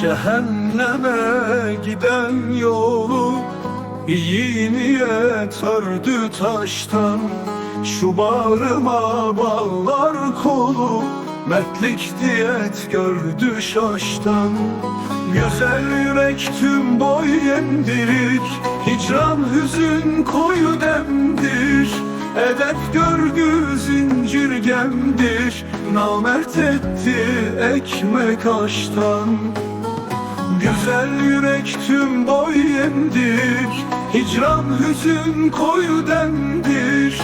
Cehenneme giden yolu İyi niyet ördü taştan. Şu bağrıma bağlar kolu Mertlik diyet gördü şaştan. Güzel yürek tüm boy emdirir Hicran hüzün koyu demdir. Edep görgü zincir gemdir Namert etti ekmek aştan Güzel yürek tüm boy emdir. Hicran hüzün koyu demdir.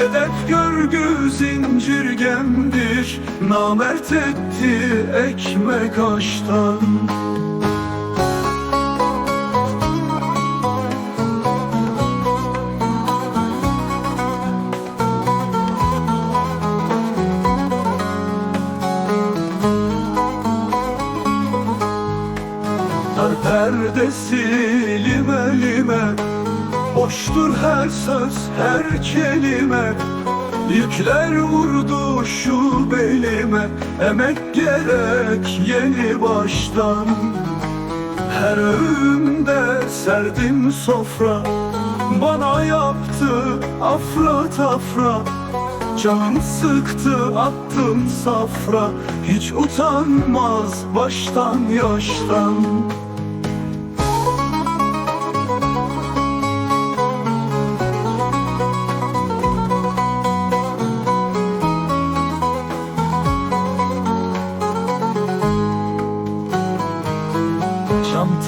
Edep görgü zincir gemdir. Namert etti ekmek aştan perdesi lime lime Boştur her söz her kelime. Yükler vurdu şu belime. Emek gerek yeni baştan. Her öğünde serdim sofra. Bana yaptı afra tafra. Canım sıktı attım safra. Hiç utanmaz baştan yaştan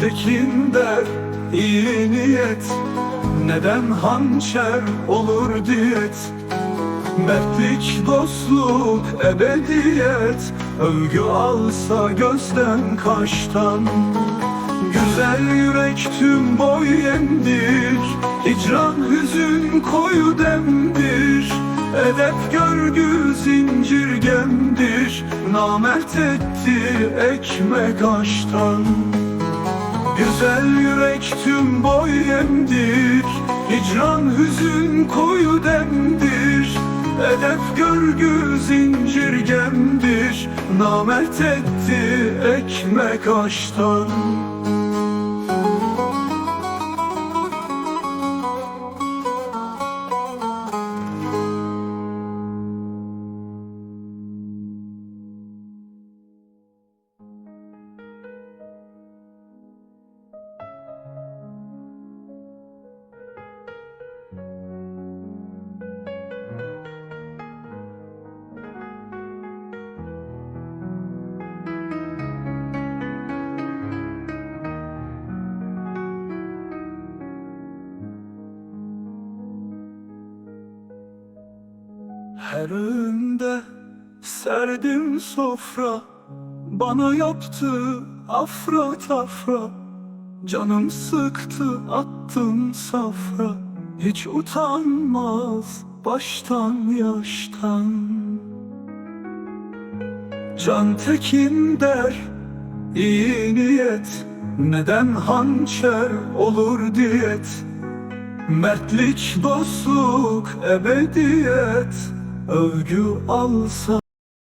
tekin der iyi niyet. Neden hançer olur diyet? Mertlik, dostluk, ebediyet. Övgü alsa gözden kaştan. Güzel yürek tüm boy emdir. Hicran hüzün koyu demdir. Edep görgü zincir gemdir. Namert etti ekmek aştan Güzel yürek tüm boy emdir. Hicran hüzün koyu demdir. Edep görgü zincir gemdir. Namert etti ekmek aştan Her öğünde serdim sofra Bana yaptı afra tafra. Canım sıktı attım safra. Hiç utanmaz baştan yaştan. Can tekin der iyi niyet. Neden hançer olur diyet? Mertlik, dostluk, ebediyet Övgü alsa